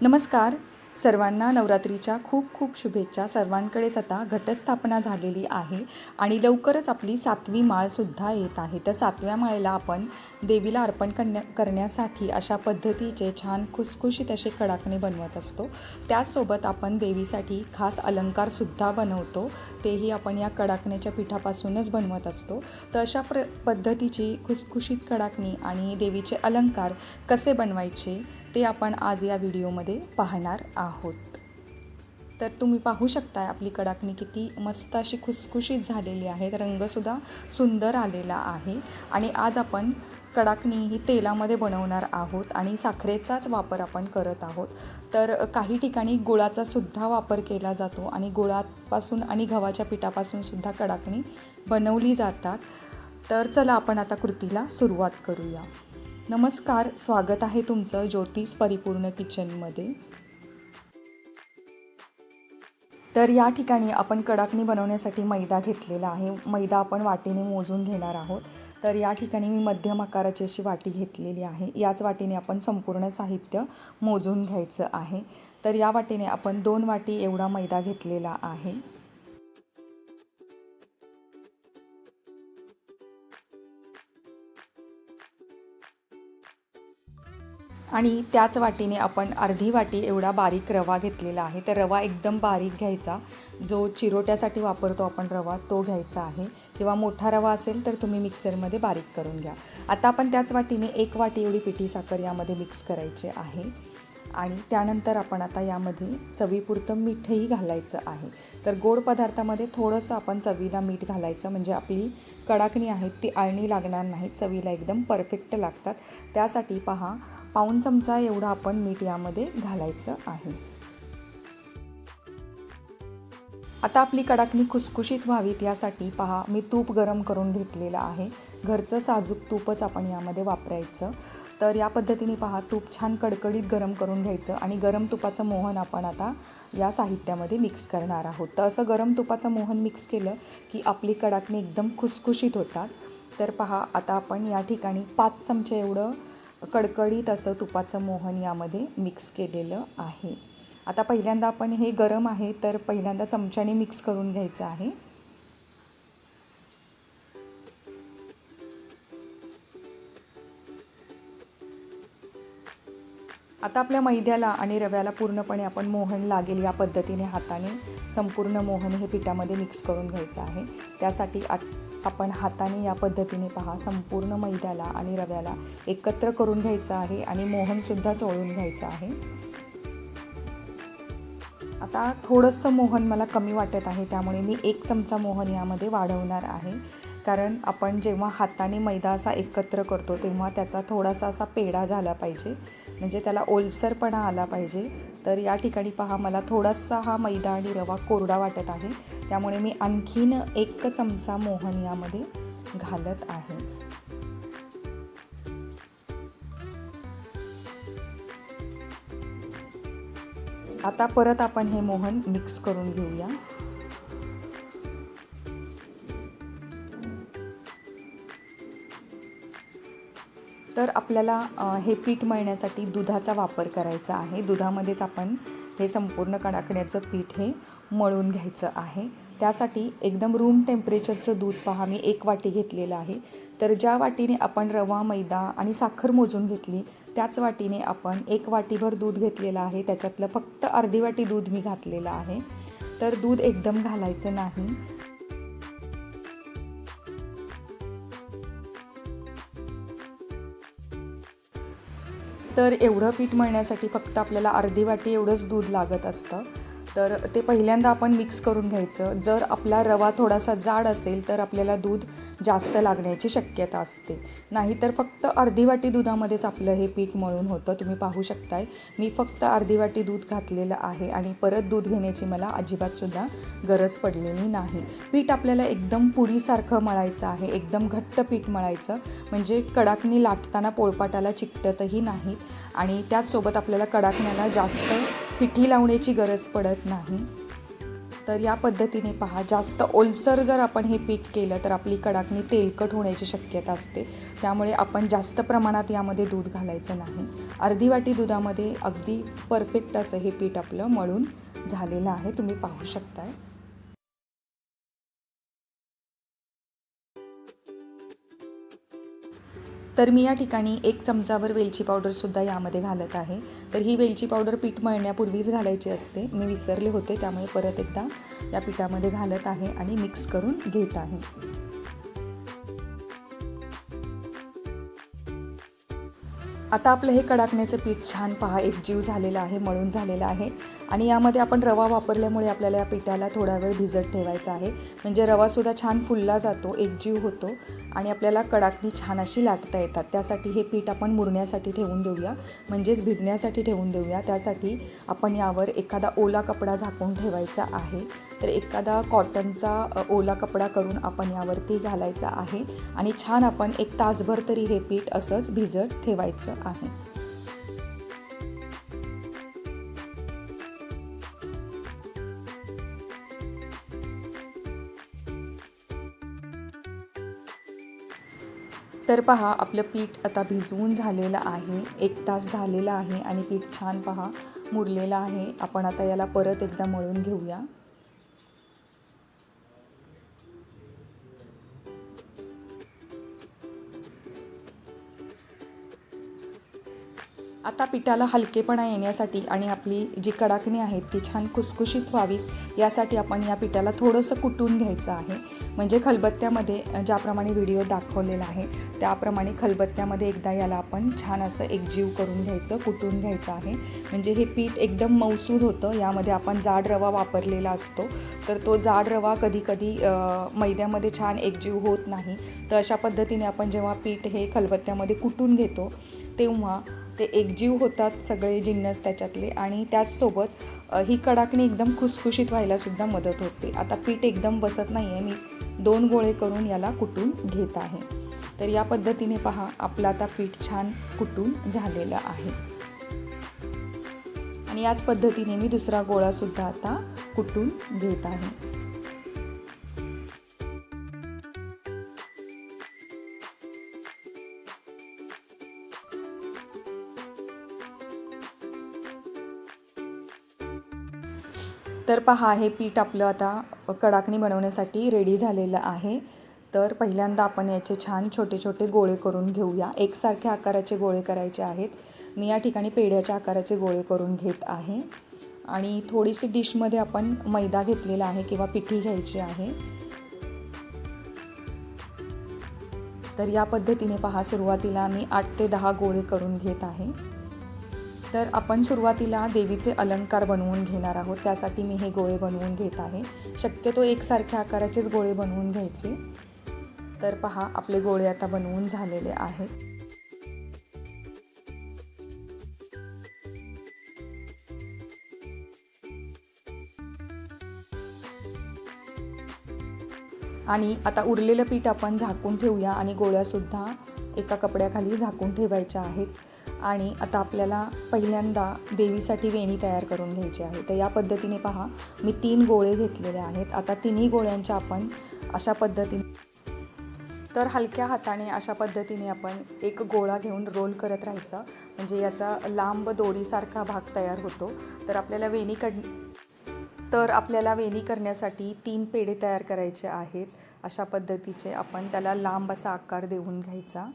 नमस्कार. सर्वांना नवरात्रीच्या खूप खूप शुभेच्छा. सर्वांकडेच आता घटस्थापना झालेली आहे आणि लवकरच आपली सातवी माळसुद्धा येत आहे. तर सातव्या माळेला आपण देवीला अर्पण करण्या करण्यासाठी अशा पद्धतीचे छान खुसखुशीत असे कडाकणे बनवत असतो. त्याचसोबत आपण देवीसाठी खास अलंकारसुद्धा बनवतो. तेही आपण या कडाकण्याच्या पिठापासूनच बनवत असतो. तर अशा प्र पद्धतीची खुसखुशीत कडाकणी आणि देवीचे अलंकार कसे बनवायचे ते आपण आज या व्हिडिओमध्ये पाहणार आहोत. तर तुम्ही पाहू शकताय आपली कडाकणी किती मस्त अशी खुसखुशीत झालेली आहे. रंगसुद्धा सुंदर आलेला आहे. आणि आज आपण कडाकणी ही तेलामध्ये बनवणार आहोत आणि साखरेचाच वापर आपण करत आहोत. तर काही ठिकाणी गुळाचा सुद्धा वापर केला जातो आणि गुळापासून आणि गव्हाच्या पिठापासून सुद्धा कडाकणी बनवली जातात. तर चला आपण आता कृतीला सुरुवात करूया. नमस्कार स्वागत आहे तुमचं ज्योतिष परिपूर्ण किचनमध्ये. तर या ठिकाणी आपण कडाकणी बनवण्यासाठी मैदा घेतलेला आहे. मैदा आपण वाटीने मोजून घेणार आहोत. तर या ठिकाणी मी मध्यम आकाराची अशी वाटी घेतलेली आहे. याच वाटीने आपण संपूर्ण साहित्य मोजून घ्यायचं आहे. तर या वाटीने आपण दोन वाटी एवढा मैदा घेतलेला आहे. आणि त्याच वाटीने आपण अर्धी वाटी एवढा बारीक रवा घेतलेला आहे. तर रवा एकदम बारीक घ्यायचा. जो चिरोट्यासाठी वापरतो आपण रवा तो घ्यायचा आहे. किंवा मोठा रवा असेल तर तुम्ही मिक्सरमध्ये बारीक करून घ्या. आता आपण त्याच वाटीने एक वाटी एवढी पिठी साखर यामध्ये मिक्स करायचे आहे. आणि त्यानंतर आपण आता यामध्ये चवीपुरतं मीठही घालायचं आहे. तर गोड पदार्थामध्ये थोडंसं आपण चवीला मीठ घालायचं. म्हणजे आपली कडाकणी आहेत ती आळणी लागणार नाही. चवीला एकदम परफेक्ट लागतात. त्यासाठी पहा पाऊण चमचा एवढं आपण मीठ यामध्ये घालायचं आहे. आता आपली कडाकणी खुसखुशीत व्हावीत यासाठी पहा मी तूप गरम करून घेतलेलं आहे. घरचं साजूक तूपच आपण यामध्ये वापरायचं. तर या पद्धतीने पहा तूप छान कडकडीत गरम करून घ्यायचं आणि गरम तुपाचं मोहन आपण आता या साहित्यामध्ये मिक्स करणार आहोत. तर असं गरम तुपाचं मोहन मिक्स केलं की आपली कडाकणी एकदम खुसखुशीत होतात. तर पहा आता आपण या ठिकाणी पाच चमचे एवढं कडकडीत असं तुपाचं मोहन यामध्ये मिक्स केलेलं आहे. आता पहिल्यांदा आपण हे गरम आहे तर पहिल्यांदा चमच्याने मिक्स करून घ्यायचं आहे. आता आपल्या मैद्याला आणि रव्याला पूर्णपणे आपण मोहन लागेल या पद्धतीने हाताने संपूर्ण मोहन हे पिठामध्ये मिक्स करून घ्यायचं आहे. त्यासाठी आत आपण हाताने या पद्धतीने पहा. संपूर्ण मैद्याला आणि रव्याला एकत्र करून घ्यायचं आहे आणि मोहनसुद्धा चोळून घ्यायचं आहे. आता थोडंसं मोहन मला कमी वाटत आहे त्यामुळे मी एक चमचा मोहन यामध्ये वाढवणार आहे. कारण आपण जेव्हा हाताने मैदा असा एकत्र करतो तेव्हा त्याचा थोडासा असा पेढा झाला पाहिजे. म्हणजे त्याला ओलसरपणा आला पाहिजे. तर या ठिकाणी पहा मला थोडासा हा मैदा आणि रवा कोरडा वाटत आहे. त्यामुळे मी आणखीन एक चमचा मोहन यामध्ये घालत आहे. आता परत आपण हे मोहन मिक्स करून घेऊया. तर आपल्याला हे पीठ मळण्यासाठी दुधाचा वापर करायचा आहे. दुधामध्येच आपण हे संपूर्ण कडाकण्याचं पीठ हे मळून घ्यायचं आहे. त्यासाठी एकदम रूम टेम्परेचरचं दूध पहा. मी एक वाटी घेतलेलं आहे. तर ज्या वाटीने आपण रवा मैदा आणि साखर मोजून घेतली त्याच वाटीने आपण एक वाटीभर दूध घेतलेलं आहे. त्याच्यातलं फक्त अर्धी वाटी दूध मी घातलेलं आहे. तर दूध एकदम घालायचं नाही. तर एवढं पीठ मळण्यासाठी फक्त आपल्याला अर्धी वाटी एवढंच दूध लागत असतं. तर ते पहिल्यांदा आपण मिक्स करून घ्यायचं. जर आपला रवा थोडासा जाड असेल तर आपल्याला दूध जास्त लागण्याची शक्यता असते. नाहीतर फक्त अर्धी वाटी दुधामध्येच आपलं हे पीठ मळून होतं. तुम्ही पाहू शकताय. मी फक्त अर्धी वाटी दूध घातलेलं आहे आणि परत दूध घेण्याची मला अजिबातसुद्धा गरज पडलेली नाही. पीठ आपल्याला एकदम पुरीसारखं मळायचं आहे. एकदम घट्ट पीठ मळायचं. म्हणजे कडाकणी लाटताना पोळपाटाला चिकटतही नाहीत. आणि त्याचसोबत आपल्याला कडाकण्याला जास्त पिठी लावण्याची गरज पडत नाही. तर या पद्धतीने पहा जास्त ओलसर जर आपण हे पीठ केलं तर आपली कडाकणी तेलकट होण्याची शक्यता असते. त्यामुळे आपण जास्त प्रमाणात यामध्ये दूध घालायचं नाही. अर्धी वाटी दुधामध्ये अगदी परफेक्ट असं हे पीठ आपलं मळून झालेलं आहे. तुम्ही पाहू शकताय. तर मी या ठिकाणी एक चमचावर वेलची पावडरसुद्धा यामध्ये घालत आहे. तर ही वेलची पावडर पीठ मळण्यापूर्वीच घालायची असते. मी विसरले होते त्यामुळे परत एकदा या पिठामध्ये घालत आहे आणि मिक्स करून घेत आहे. आता आपलं हे कडाकण्याचं पीठ छान पहा एक जीव झालेला आहे मळून झालेलं आहे. आणि यामध्ये आपण रवा वापरल्यामुळे आपल्याला या पिठाला थोडा वेळ भिजत ठेवायचा आहे. म्हणजे रवासुद्धा छान फुलला जातो एकजीव होतो. आणि आपल्याला कडाकणी छान अशी लाटता येतात. त्यासाठी हे पीठ आपण मुरण्यासाठी ठेवून देऊया. म्हणजेच भिजण्यासाठी ठेवून देऊया. त्यासाठी आपण यावर एखादा ओला कपडा झाकून ठेवायचा आहे. तर एखादा कॉटनचा ओला कपडा करून आपण यावरती घालायचा आहे आणि छान आपण एक तासभर तरी हे पीठ असंच भिजत ठेवायचं आहे. तर पहा आपलं पीठ आता भिजवून झालेलं आहे. एक तास झालेला आहे आणि पीठ छान पहा मुरलेलं आहे. आपण आता याला परत एकदा मळून घेऊया. आता पिठाला हलकेपणा येण्यासाठी आणि आपली जी कडाकणी आहेत ती छान खुसखुशीत व्हावी यासाठी आपण या पिठाला थोडंसं कुटून घ्यायचं आहे. म्हणजे खलबत्त्यामध्ये ज्याप्रमाणे व्हिडिओ दाखवलेला आहे त्याप्रमाणे खलबत्त्यामध्ये एकदा याला आपण छान असं एकजीव करून घ्यायचं कुटून घ्यायचं आहे. म्हणजे हे पीठ एकदम मौसूद होतं यामध्ये आपण जाड रवा वापरलेला असतो. तर तो जाड रवा कधीकधी मैद्यामध्ये छान एकजीव होत नाही. तर अशा पद्धतीने आपण जेव्हा पीठ हे खलबत्त्यामध्ये कुटून घेतो तेव्हा ते एकजीव होतात सगळे जिन्नस त्याच्यातले आणि त्याचसोबत ही कडाकणी एकदम खुसखुशीत व्हायलासुद्धा मदत होते. आता पीठ एकदम बसत नाही आहे मी दोन गोळे करून याला कुटून घेत आहे. तर या पद्धतीने पहा आपलं आता पीठ छान कुटून झालेलं आहे. आणि याच पद्धतीने मी दुसरा गोळासुद्धा आता कुटून घेत आहे. तर पहा हे पीठ आपलं आता कडाकणी बनवण्यासाठी रेडी झालेलं आहे. तर पहिल्यांदा आपण याचे छान छोटे छोटे गोळे करून घेऊया. एकसारख्या आकाराचे गोळे करायचे आहेत. मी या ठिकाणी पेढ्याच्या आकाराचे गोळे करून घेत आहे. आणि थोडीशी डिशमध्ये आपण मैदा घेतलेला आहे किंवा पिठी घ्यायची आहे. तर या पद्धतीने पहा सुरुवातीला मी आठ ते दहा गोळे करून घेत आहे. तर आपण सुरुवातीला देवीचे अलंकार बनवून घेणार आहोत. त्यासाठी मी हे गोळे बनवून घेत आहे. शक्यतो एकसारख्या आकाराचेच गोळे बनवून घ्यायचे. तर पहा आपले गोळे आता बनवून झालेले आहेत. आणि आता उरलेलं पीठ आपण झाकून ठेवूया आणि गोळ्यासुद्धा एका कपड्याखाली झाकून ठेवायच्या आहेत. आणि आता आपल्याला पहिल्यांदा देवीसाठी वेणी तयार करून घ्यायची आहे. तर या पद्धतीने पहा मी तीन गोळे घेतलेले आहेत. आता तिन्ही गोळ्यांच्या आपण अशा पद्धतीने तर हलक्या हाताने अशा पद्धतीने आपण एक गोळा घेऊन रोल करत राहायचा. म्हणजे याचा लांब दोरीसारखा भाग तयार होतो. तर आपल्याला वेणी कड तर आपल्याला वेणी करण्यासाठी तीन पेढे तयार करायचे आहेत. अशा पद्धतीचे आपण त्याला लांब असा आकार देऊन घ्यायचा.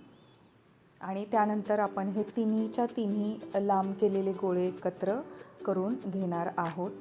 आणि त्यानंतर आपण हे तिन्हीच्या तिन्ही लांब केलेले गोळे एकत्र करून घेणार आहोत.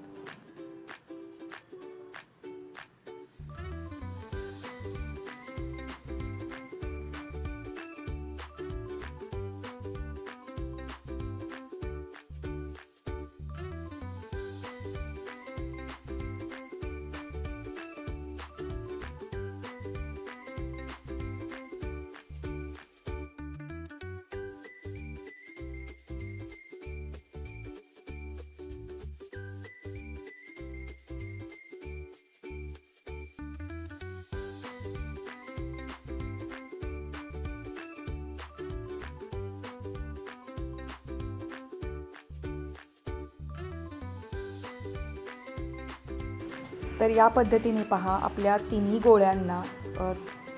तर या पद्धतीने पहा आपल्या तिन्ही गोळ्यांना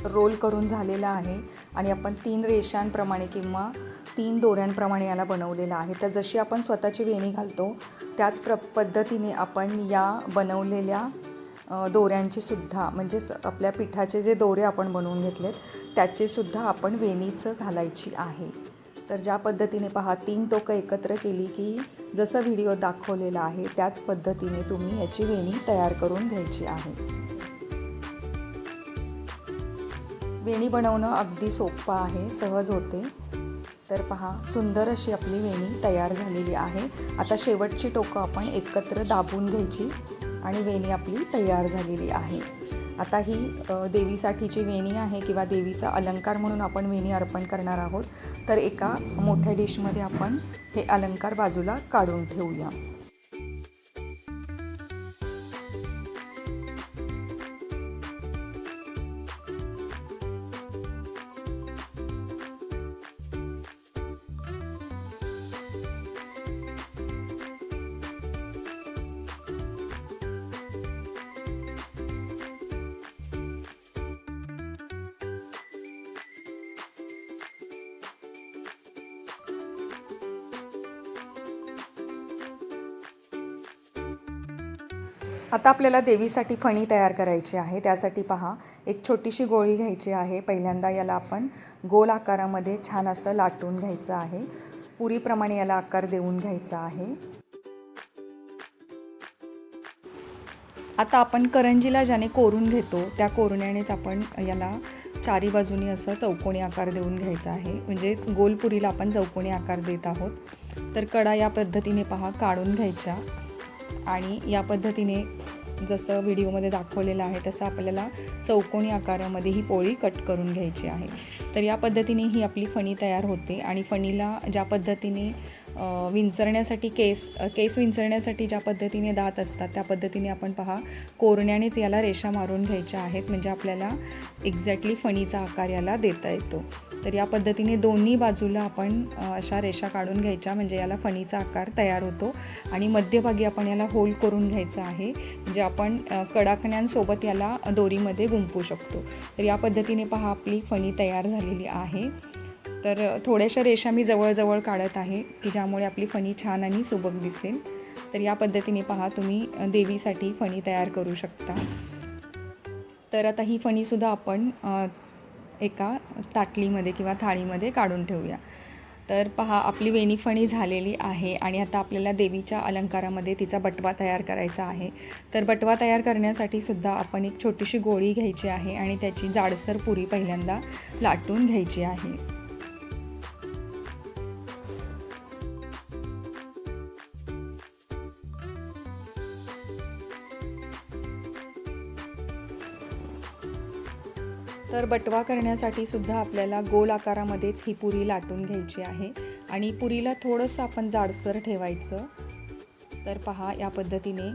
रोल करून झालेला आहे आणि आपण तीन रेषांप्रमाणे किंवा तीन दोऱ्यांप्रमाणे याला बनवलेलं आहे. तर जशी आपण स्वतःची वेणी घालतो त्याच प्र पद्धतीने आपण या बनवलेल्या अ, दोऱ्यांची सुद्धा म्हणजेच आपल्या पिठाचे जे दोरे आपण बनवून घेतलेत त्याचेसुद्धा आपण वेणीचं घालायची आहे. तर ज्या पद्धतीने पहा तीन टोकं एकत्र केली की जसं व्हिडिओ दाखवलेला आहे त्याच पद्धतीने तुम्ही याची वेणी तयार करून घ्यायची आहे. वेणी बनवणं अगदी सोपं आहे सहज होते. तर पहा सुंदर अशी आपली वेणी तयार झालेली आहे. आता शेवटची टोकं आपण एकत्र दाबून घ्यायची आणि वेणी आपली तयार झालेली आहे. आता ही देवीसाठीची वेणी आहे किंवा देवीचा अलंकार म्हणून आपण वेणी अर्पण करणार आहोत तर एका मोठ्या डिशमध्ये आपण हे अलंकार बाजूला काढून ठेवूया. आता आपल्याला देवीसाठी फणी तयार करायची आहे. त्यासाठी पहा एक छोटीशी गोळी घ्यायची आहे. पहिल्यांदा याला आपण गोल आकारामध्ये छान असं लाटून घ्यायचं आहे. पुरीप्रमाणे याला आकार देऊन घ्यायचा आहे. आता आपण करंजीला ज्याने कोरून घेतो त्या कोरण्यानेच आपण याला चारी बाजूनी असं चौकोनी आकार देऊन घ्यायचा आहे. म्हणजेच गोलपुरीला आपण चौकोनी आकार देत आहोत. तर कडा या पद्धतीने पहा काढून घ्यायच्या. आणि या पद्धतीने जसं व्हिडिओमध्ये दाखवलेलं आहे तसं आपल्याला चौकोनी आकारामध्ये ही पोळी कट करून घ्यायची आहे. तर या पद्धतीने ही आपली फणी तयार होते आणि फणीला ज्या पद्धतीने विंचरण्यासाठी केस केस विंचरण्यासाठी ज्या पद्धतीने दात असतात त्या पद्धतीने आपण पहा. कोरण्यानेच याला रेषा मारून घ्यायच्या आहेत म्हणजे आपल्याला एक्झॅक्टली फणीचा आकार याला देता येतो. तर या पद्धतीने दोन्ही बाजूला आपण अशा रेषा काढून घ्यायच्या म्हणजे याला फणीचा आकार तयार होतो. आणि मध्यभागी आपण याला होल करून घ्यायचं आहे म्हणजे आपण कडाकण्यांसोबत याला दोरीमध्ये गुंपू शकतो. तर या पद्धतीने पहा आपली फणी तयार झालेली आहे. तर थोड्याशा रेषा मी जवळजवळ काढत आहे की ज्यामुळे आपली फणी छान आणि सुबक दिसेल. तर या पद्धतीने पहा तुम्ही देवीसाठी फणी तयार करू शकता. तर आता ही फणीसुद्धा आपण एका ताटलीमध्ये किंवा थाळीमध्ये काढून ठेवूया. तर पहा आपली वेणीफणी झालेली आहे आणि आता आपल्याला देवीच्या अलंकारामध्ये तिचा बटवा तयार करायचा आहे. तर बटवा तयार करण्यासाठी सुद्धा आपण एक छोटीशी गोळी घ्यायची आहे आणि त्याची जाडसर पुरी पहिल्यांदा लाटून घ्यायची आहे. तर बटवा करण्यासाठी सुद्धा आपल्याला गोल आकारामध्येच ही पुरी लाटून घ्यायची आहे. आणि पुरीला थोडंसं आपण जाडसर ठेवायचं. तर पहा या पद्धतीने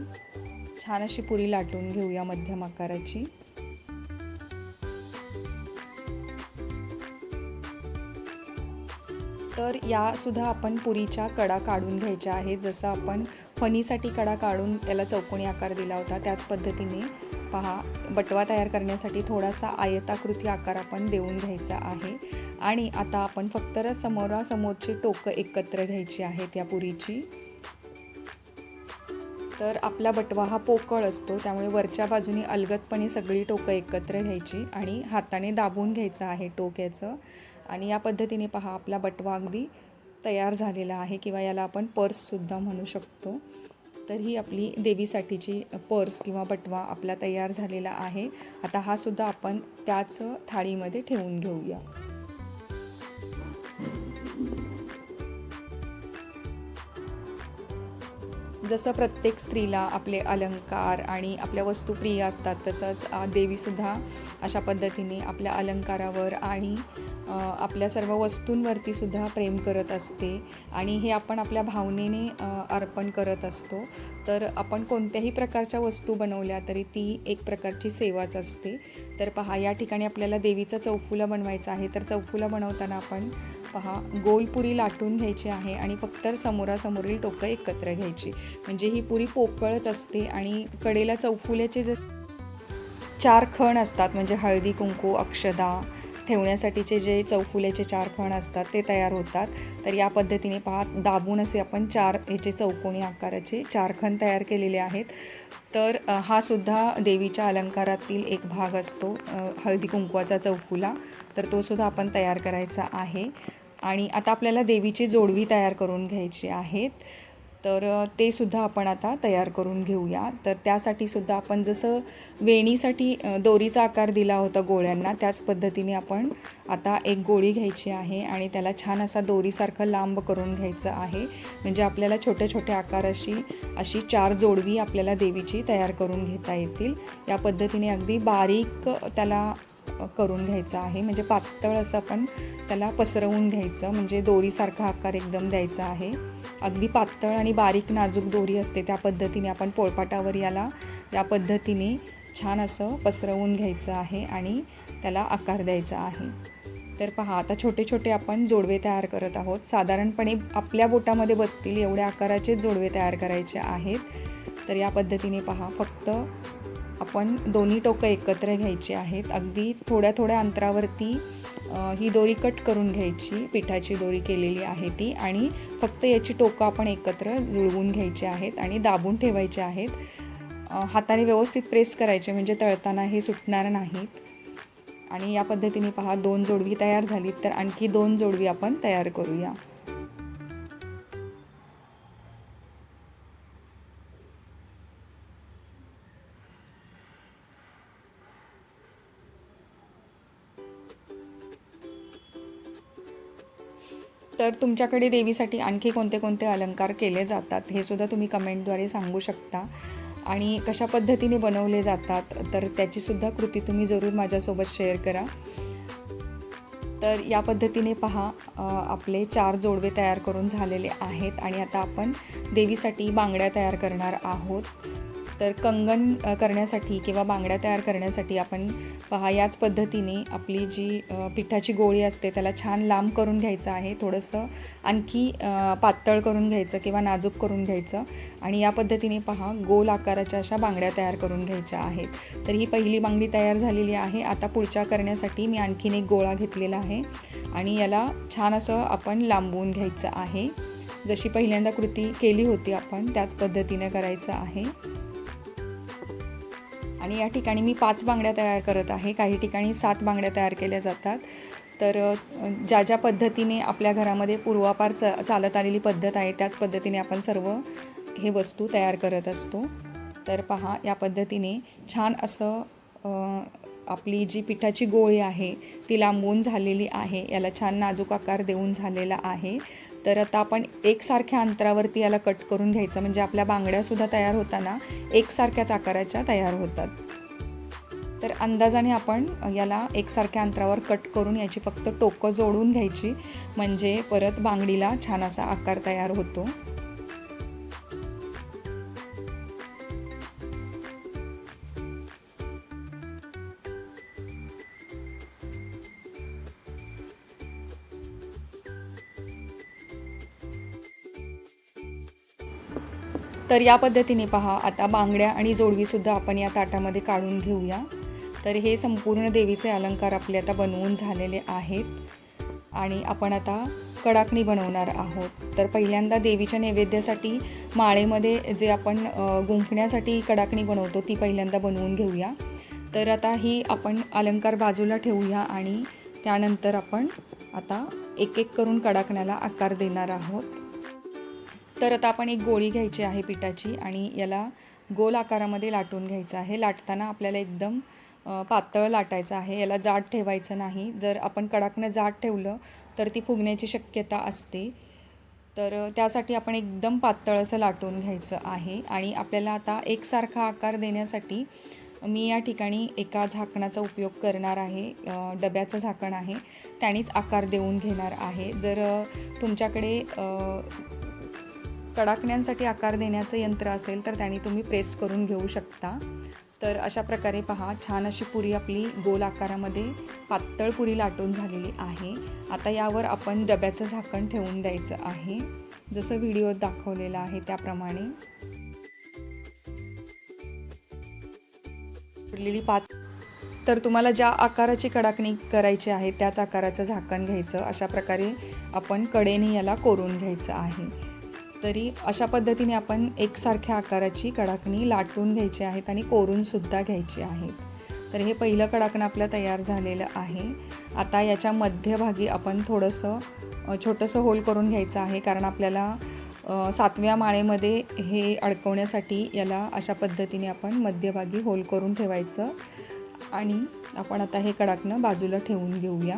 छान अशी पुरी लाटून घेऊया मध्यम आकाराची. तर यासुद्धा आपण पुरीच्या कडा काढून घ्यायच्या आहेत. जसं आपण फणीसाठी कडा काढून त्याला चौकोनी आकार दिला होता त्याच पद्धतीने. पहा बटवा तयार करण्यासाठी थोडासा आयताकृती आकार आपण देऊन घ्यायचा आहे. आणि आता आपण फक्त समोरासमोरची टोकं एकत्र घ्यायची आहेत या पुरीची. तर आपला बटवा हा पोकळ असतो त्यामुळे वरच्या बाजूने अलगदपणे सगळी टोकं एकत्र घ्यायची आणि हाताने दाबून घ्यायचं आहे टोक्याचं आणि या पद्धतीने पहा आपला बटवा अगदी तयार झालेला आहे किंवा याला आपण पर्ससुद्धा म्हणू शकतो. तर ही आपली देवीसाठीची पर्स किंवा बटवा आपला तयार झालेला आहे. आता हा सुद्धा आपण त्याच थाळीमध्ये ठेवून घेऊया. जसं प्रत्येक स्त्रीला आपले अलंकार आणि आपल्या वस्तू प्रिय असतात तसंच देवीसुद्धा अशा पद्धतीने आपल्या अलंकारावर आणि आपल्या सर्व वस्तूंवरती सुद्धा प्रेम करत असते. आणि हे आपण आपल्या भावनेने अर्पण करत असतो. तर आपण कोणत्याही प्रकारच्या वस्तू बनवल्या तरी ती एक प्रकारची सेवाच असते. तर पहा या ठिकाणी आपल्याला देवीचं चौफुलं बनवायचं आहे. तर चौफुलं बनवताना आपण पहा गोलपुरी लाटून घ्यायची आहे आणि फक्त समोरासमोरील टोकं एकत्र घ्यायची. म्हणजे ही पुरी पोकळच असते आणि कडेला चौफुल्याचे जे चार खण असतात म्हणजे हळदी कुंकू अक्षदा ठेवण्यासाठीचे जे चौफुल्याचे चार खण असतात ते तयार होतात. तर या पद्धतीने पहा दाबून असे आपण चार ह्याचे चौकोनी आकाराचे चार खण तयार केलेले आहेत. तर हा सुद्धा देवीच्या अलंकारातील एक भाग असतो हळदी कुंकवाचा चौफुला. तर तो सुद्धा आपण तयार करायचा आहे. आणि आता आपल्याला देवीची जोडवी तयार करून घ्यायची आहेत. तर ते सुद्धा आपण आता तयार करून घेऊया. तर त्यासाठी सुद्धा आपण जसं वेणीसाठी दोरीचा आकार दिला होता गोळ्यांना त्याच पद्धतीने आपण आता एक गोळी घ्यायची आहे आणि त्याला छान असा दोरीसारखं लांब करून घ्यायचं आहे. म्हणजे आपल्याला छोट्या छोट्या आकाराशी अशी चार जोडवी आपल्याला देवीची तयार करून घेता येतील. या पद्धतीने अगदी बारीक त्याला करून घ्यायचं आहे. म्हणजे पातळ असं आपण त्याला पसरवून घ्यायचं. म्हणजे दोरीसारखा आकार एकदम द्यायचा आहे. अगदी पातळ आणि बारीक नाजूक दोरी असते त्या पद्धतीने आपण पोळपाटावर याला या पद्धतीने छान असं पसरवून घ्यायचं आहे आणि त्याला आकार द्यायचा आहे. तर पहा आता छोटे छोटे आपण जोडवे तयार करत आहोत. साधारणपणे आपल्या बोटामध्ये बसतील एवढ्या आकाराचे जोडवे तयार करायचे आहेत. तर या पद्धतीने पहा फक्त आपण दोन्ही टोकं एकत्र घ्यायची आहेत. अगदी थोड्या थोड्या अंतरावरती ही दोरी कट करून घ्यायची पिठाची दोरी केलेली आहे ती. आणि फक्त याची टोकं आपण एकत्र जुळवून घ्यायची आहेत आणि दाबून ठेवायचे आहेत. हाताने व्यवस्थित प्रेस करायचे म्हणजे तळताना हे सुटणार नाहीत. आणि या पद्धतीने पहा दोन जोडवी तयार झालीत तर आणखी दोन जोडवी आपण तयार करूया. तर तुमच्याकडे देवीसाठी आणखी कोणते कोणते अलंकार केले जातात हे सुद्धा तुम्ही कमेंटद्वारे सांगू शकता. आणि कशा पद्धतीने बनवले जातात तर त्याचीसुद्धा कृती तुम्ही जरूर माझ्यासोबत शेअर करा. तर या पद्धतीने पहा आपले चार जोडवे तयार करून झालेले आहेत आणि आता आपण देवीसाठी बांगड्या तयार करणार आहोत. तर कंगन करण्यासाठी किंवा बांगड्या तयार करण्यासाठी आपण पहा याच पद्धतीने आपली जी पिठाची गोळी असते त्याला छान लांब करून घ्यायचं आहे थोडंसं आणखी पातळ करून घ्यायचं किंवा नाजूक करून घ्यायचं आणि या पद्धतीने पहा गोल आकाराच्या अशा बांगड्या तयार करून घ्यायच्या आहेत. तर ही पहिली बांगडी तयार झालेली आहे. आता पुढच्या करण्यासाठी मी आणखीन एक गोळा घेतलेला आहे आणि याला छान असं आपण लांबवून घ्यायचं आहे. जशी पहिल्यांदा कृती केली होती आपण त्याच पद्धतीने करायचं आहे. आणि या ठिकाणी मी पाच बांगड्या तयार करत आहे. काही ठिकाणी सात बांगड्या तयार केल्या जातात. तर ज्या ज्या पद्धतीने आपल्या घरामध्ये पूर्वापार च चालत आलेली पद्धत आहे त्याच पद्धतीने आपण सर्व हे वस्तू तयार करत असतो. तर पहा या पद्धतीने छान असं आपली जी पिठाची गोळी आहे ती लांबून झालेली आहे. याला छान नाजूक आकार देऊन झालेला आहे. तर आता आपण एकसारख्या अंतरावरती याला कट करून घ्यायचं. म्हणजे आपल्या बांगड्यासुद्धा तयार होताना एकसारख्याच आकाराच्या तयार होतात. तर अंदाजाने आपण याला एकसारख्या अंतरावर कट करून याची फक्त टोकं जोडून घ्यायची. म्हणजे परत बांगडीला छान असा आकार तयार होतो. तर या पद्धतीने पहा आता बांगड्या आणि जोडवीसुद्धा आपण या ताटामध्ये काढून घेऊया. तर हे संपूर्ण देवीचे अलंकार आपले आता बनवून झालेले आहेत. आणि आपण आता कडाकणी बनवणार आहोत. तर पहिल्यांदा देवीच्या नैवेद्यासाठी माळेमध्ये जे आपण गुंफण्यासाठी कडाकणी बनवतो ती पहिल्यांदा बनवून घेऊया. तर आता ही आपण अलंकार बाजूला ठेवूया आणि त्यानंतर आपण आता एक एक करून कडाकण्याला आकार देणार आहोत. तर आता आपण एक गोळी घ्यायची आहे पिठाची आणि याला गोल आकारामध्ये लाटून घ्यायचं आहे. लाटताना आपल्याला एकदम पातळ लाटायचं आहे. याला जाड ठेवायचं नाही. जर आपण कडाकनं जाड ठेवलं तर ती फुगण्याची शक्यता असते. तर त्यासाठी आपण एकदम पातळ असं लाटून घ्यायचं आहे. आणि आपल्याला आता एकसारखा आकार देण्यासाठी मी या ठिकाणी एका झाकणाचा उपयोग करणार आहे. डब्याचं झाकण आहे. त्यानेच आकार देऊन घेणार आहे. जर तुमच्याकडे कडाकण्यांसाठी आकार देण्याचं यंत्र असेल तर त्याने तुम्ही प्रेस करून घेऊ शकता. तर अशा प्रकारे पहा छान अशी पुरी आपली गोल आकारामध्ये पातळ पुरी लाटून झालेली आहे. आता यावर आपण डब्याचं झाकण ठेवून द्यायचं आहे. जसं व्हिडिओत दाखवलेलं आहे त्याप्रमाणे. उरलेली पाच तर तुम्हाला ज्या आकाराची कडाकणी करायची आहे त्याच आकाराचं झाकण घ्यायचं. अशा प्रकारे आपण कडेने याला कोरून घ्यायचं आहे. तरी अशा पद्धतीने आपण एकसारख्या आकाराची कडाकणी लाटून घ्यायची आहेत आणि कोरूनसुद्धा घ्यायची आहेत. तर हे पहिलं कडाकणं आपलं तयार झालेलं आहे. आता याच्या मध्यभागी आपण थोडंसं छोटंसं होल करून घ्यायचं आहे कारण आपल्याला सातव्या माळेमध्ये हे अडकवण्यासाठी याला अशा पद्धतीने आपण मध्यभागी होल करून ठेवायचं. आणि आपण आता हे कडाकणं बाजूला ठेवून घेऊया.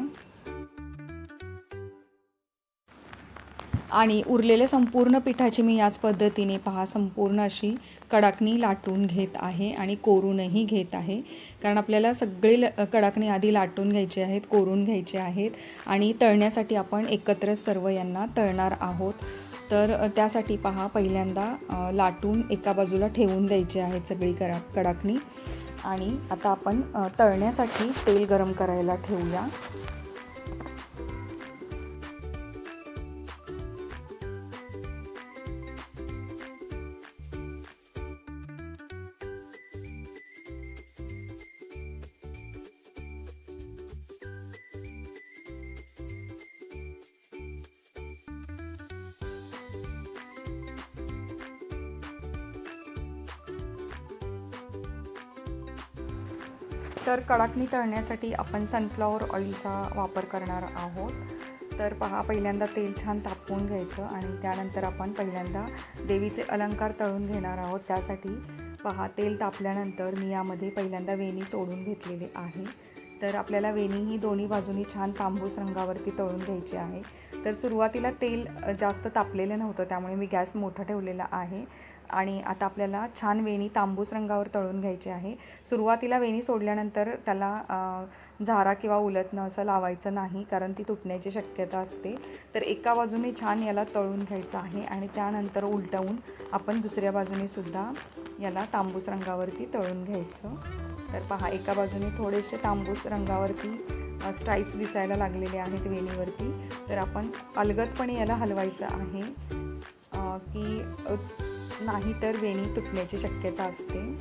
आणि उरलेल्या संपूर्ण पिठाची मी याच पद्धतीने पहा संपूर्ण अशी कडाकणी लाटून घेत आहे आणि कोरूनही घेत आहे. कारण आपल्याला सगळे ल कडाकणी आधी लाटून घ्यायचे आहेत कोरून घ्यायचे आहेत आणि तळण्यासाठी आपण एकत्रच सर्व यांना तळणार आहोत. तर त्यासाठी पहा पहिल्यांदा लाटून एका बाजूला ठेवून द्यायची आहेत सगळी करा कडाकणी. आणि आता आपण तळण्यासाठी तेल गरम करायला ठेवूया. तर कडाकणी तळण्यासाठी आपण सनफ्लॉवर ऑइलचा वापर करणार आहोत. तर पहा पहिल्यांदा तेल छान तापवून घ्यायचं आणि त्यानंतर आपण पहिल्यांदा देवीचे अलंकार तळून घेणार आहोत. त्यासाठी पहा तेल तापल्यानंतर मी यामध्ये पहिल्यांदा वेणी सोडून घेतलेली आहे. तर आपल्याला वेणी ही दोन्ही बाजूनी छान तांबूस रंगावरती तळून घ्यायची आहे. तर सुरुवातीला तेल जास्त तापलेलं नव्हतं त्यामुळे मी गॅस मोठा ठेवलेला आहे. आणि आता आपल्याला छान वेणी तांबूस रंगावर तळून घ्यायची आहे. सुरुवातीला वेणी सोडल्यानंतर त्याला झारा किंवा उलटणं असं लावायचं नाही कारण ती तुटण्याची शक्यता असते. तर एका बाजूने छान याला तळून घ्यायचं आहे आणि त्यानंतर उलटवून आपण दुसऱ्या बाजूने सुद्धा याला तांबूस रंगावरती तळून घ्यायचं. तर पहा एका बाजूने थोडेसे तांबूस रंगावरती स्ट्राईप्स दिसायला लागलेले आहेत वेणीवरती. तर आपण अलगदपणे याला हलवायचं आहे की नाहीतर नाही तर वेणी तुटण्याची शक्यता असते.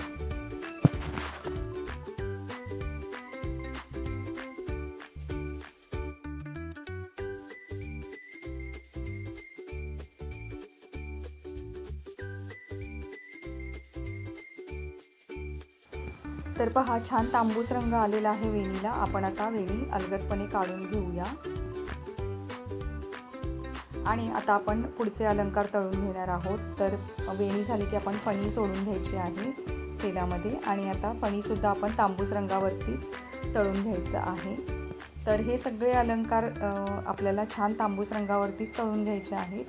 तर पहा छान तांबूस रंग आलेला आहे वेणीला. आपण आता वेणी अलगदपणे काढून घेऊया. आणि आता आपण पुढचे अलंकार तळून घेणार आहोत. तर वेणी झाली की आपण फणी सोडून घ्यायची आहे तेलामध्ये. आणि आता फणीसुद्धा आपण तांबूस रंगावरतीच तळून घ्यायचं आहे. तर हे सगळे अलंकार आपल्याला छान तांबूस रंगावरतीच तळून घ्यायचे आहेत.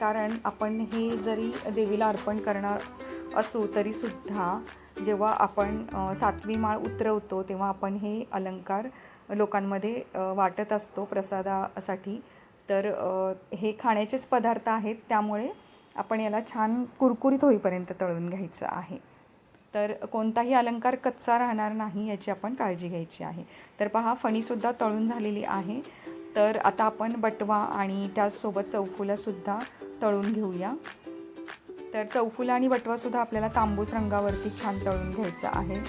कारण आपण हे जरी देवीला अर्पण करणार असू तरीसुद्धा जेव्हा आपण सातवी माळ उतरवतो तेव्हा आपण हे अलंकार लोकांमध्ये वाटत असतो प्रसादासाठी. तर हे खाण्याचेच पदार्थ आहेत. त्यामुळे आपण याला छान कुरकुरीत होईपर्यंत तळून घ्यायचं आहे. तर कोणताही अलंकार कच्चा राहणार नाही याची आपण काळजी घ्यायची आहे. तर पहा फणीसुद्धा तळून झालेली आहे. तर आता आपण बटवा आणि त्याचसोबत चौफुलंसुद्धा तळून घेऊया. तर चौफुला आणि बटवासुद्धा आपल्याला तांबूस रंगावरती छान तळून घ्यायचं आहे.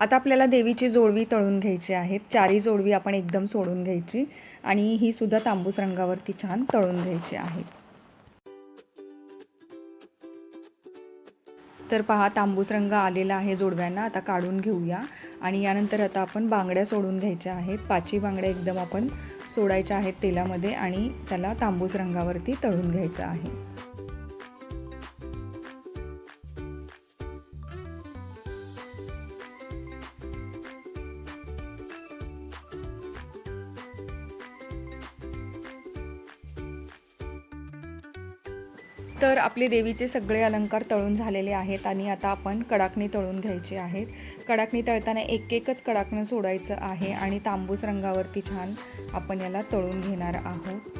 आता आपल्याला देवीची जोडवी तळून घ्यायची आहेत चारही जोडवी आपण एकदम सोडून घ्यायची. आणि ही सुद्धा तांबूस रंगावरती छान तळून घ्यायची आहे. तर पहा तांबूस रंग आलेला आहे जोडव्यांना. आता काढून घेऊया. आणि यानंतर आता आपण बांगड्या सोडून घ्यायच्या आहेत. पाची बांगड्या एकदम आपण सोडायच्या आहेत तेलामध्ये. आणि त्याला तांबूस रंगावरती तळून घ्यायचं आहे. तर आपले देवीचे सगळे अलंकार तळून झालेले आहेत आणि आता आपण कडाकणी तळून घ्यायची आहेत. कडाकणी तळताना एक एकच कडाकणं सोडायचं आहे आणि तांबूस रंगावरती छान आपण याला तळून घेणार आहोत.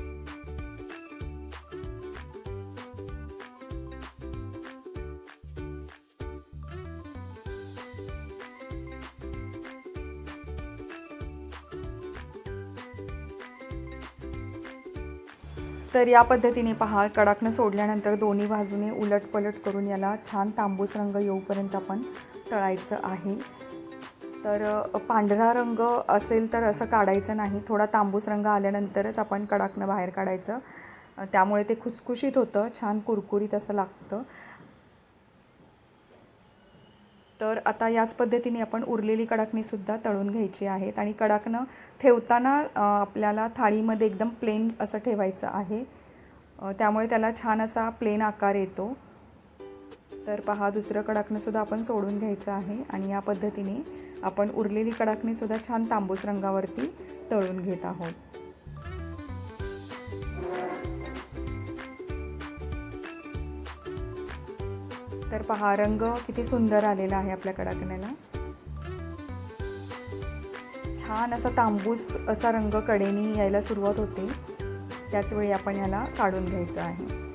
तर या पद्धतीने पहा कडाकणं सोडल्यानंतर दोन्ही बाजूने उलट पलट करून याला छान तांबूस रंग येऊपर्यंत आपण तळायचं आहे. तर पांढरा रंग असेल तर असं काढायचं नाही. थोडा तांबूस रंग आल्यानंतरच आपण कडाकणं बाहेर काढायचं. त्यामुळे ते खुसखुशीत होतं छान कुरकुरीत असं लागतं. तर आता याच पद्धतीने आपण उरलेली कडाकणीसुद्धा तळून घ्यायची आहेत. आणि कडाकणं ठेवताना आपल्याला थाळीमध्ये एकदम प्लेन असं ठेवायचं आहे. त्यामुळे त्याला छान असा प्लेन आकार येतो. तर पहा दुसरं कडाकणंसुद्धा आपण सोडून घ्यायचं आहे. आणि या पद्धतीने आपण उरलेली कडाकणीसुद्धा छान तांबूस रंगावरती तळून घेत आहोत. तर पहा रंग किती सुंदर आलेला आहे आपल्या कडाकण्याला. छान असा तांबूस असा रंग कडेने यायला सुरुवात होते. त्याच वेळी आपण याला काढून घ्यायचं आहे.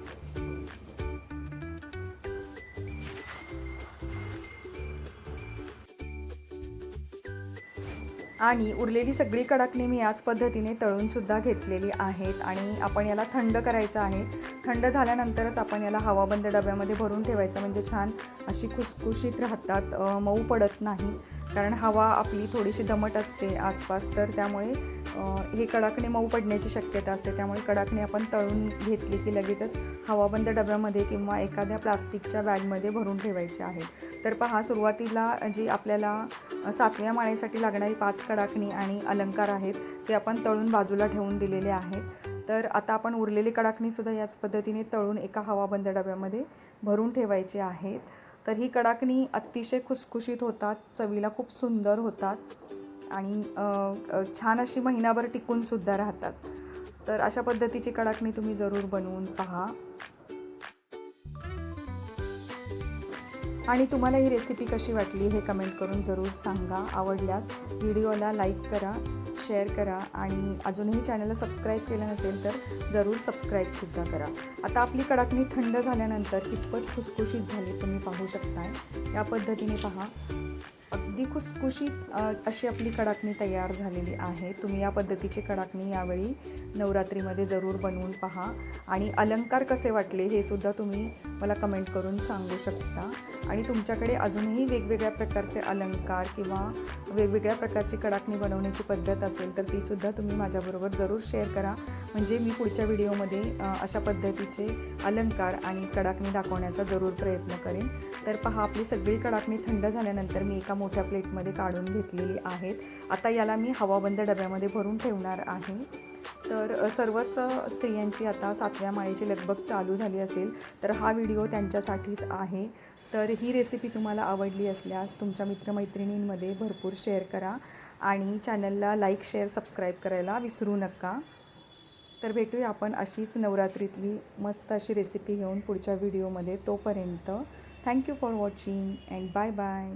आणि उरलेली सगळी कडाकणी मी याच पद्धतीने तळूनसुद्धा घेतलेली आहेत. आणि आपण याला थंड करायचं आहे. थंड झाल्यानंतरच आपण याला हवाबंद डब्यामध्ये भरून ठेवायचं. म्हणजे छान अशी खुसखुशीत राहतात. मऊ पडत नाही. कारण हवा आपली थोडीशी दमट असते आसपास तर त्यामुळे हे कडाकणे मऊ पडण्याची शक्यता असते. त्यामुळे कडाकणे आपण तळून घेतली की लगेचच हवाबंद डब्यामध्ये किंवा एखाद्या प्लास्टिकच्या बॅगमध्ये भरून ठेवायचे आहेत तर पहा सुरुवातीला जी आपल्याला सातव्या माळेसाठी लागणारी पाच कडाकणी आणि अलंकार आहेत ते आपण तळून बाजूला ठेवून दिलेले आहेत. तर आता आपण उरलेली कडाकणीसुद्धा याच पद्धतीने तळून एका हवाबंद डब्यामध्ये भरून ठेवायची आहेत. तर ही कडाकणी अतिशय खुसखुशीत होतात चवीला खूप सुंदर होतात आणि छान अशी महिनाभर टिकूनसुद्धा राहतात. तर अशा पद्धतीची कडाकणी तुम्ही जरूर बनवून पहा. आणि तुम्हाला ही रेसिपी कशी वाटली हे कमेंट करून जरूर सांगा. आवडल्यास व्हिडिओला लाईक करा शेअर करा आणि अजूनही चॅनलला सबस्क्राईब केलं नसेल तर जरूर सबस्क्राईबसुद्धा करा. आता आपली कडाकणी थंड झाल्यानंतर कितपत खुसखुशीत झाली तुम्ही पाहू शकताय. या पद्धतीने पहा. अगदी खुसखुशीत अशी आपली कडाकणी तयार झालेली आहे. तुम्ही या पद्धतीची कडाकणी यावेळी नवरात्रीमध्ये जरूर बनवून पहा. आणि अलंकार कसे वाटले हे सुद्धा तुम्ही मला कमेंट करून सांगू शकता. आणि तुमच्याकडे अजूनही वेगवेगळ्या प्रकारचे अलंकार किंवा वेगवेगळ्या प्रकारची कडाकणी बनवण्याची पद्धत असेल तर तीसुद्धा तुम्ही माझ्याबरोबर जरूर शेअर करा. म्हणजे मी पुढच्या व्हिडिओमध्ये अशा पद्धतीचे अलंकार आणि कडाकणी दाखवण्याचा जरूर प्रयत्न करेन. तर पहा आपली सगळी कडाकणी थंड झाल्यानंतर मी एका मोठ्या प्लेटमध्ये काढून घेतलेली आहेत. आता याला मी हवाबंद डब्यामध्ये भरून ठेवणार आहे. तर सर्वच स्त्रियांची आता सातव्या माळेची लगबग चालू झाली असेल तर हा व्हिडिओ त्यांच्यासाठीच आहे. तर ही रेसिपी तुम्हाला आवडली असल्यास तुमच्या मित्रमैत्रिणींमध्ये भरपूर शेअर करा आणि चॅनलला लाईक शेअर सबस्क्राईब करायला विसरू नका. तर भेटूया आपण अशीच नवरात्रीतली मस्त अशी रेसिपी घेऊन पुढच्या व्हिडिओमध्ये तोपर्यंत. Thank you for watching and bye bye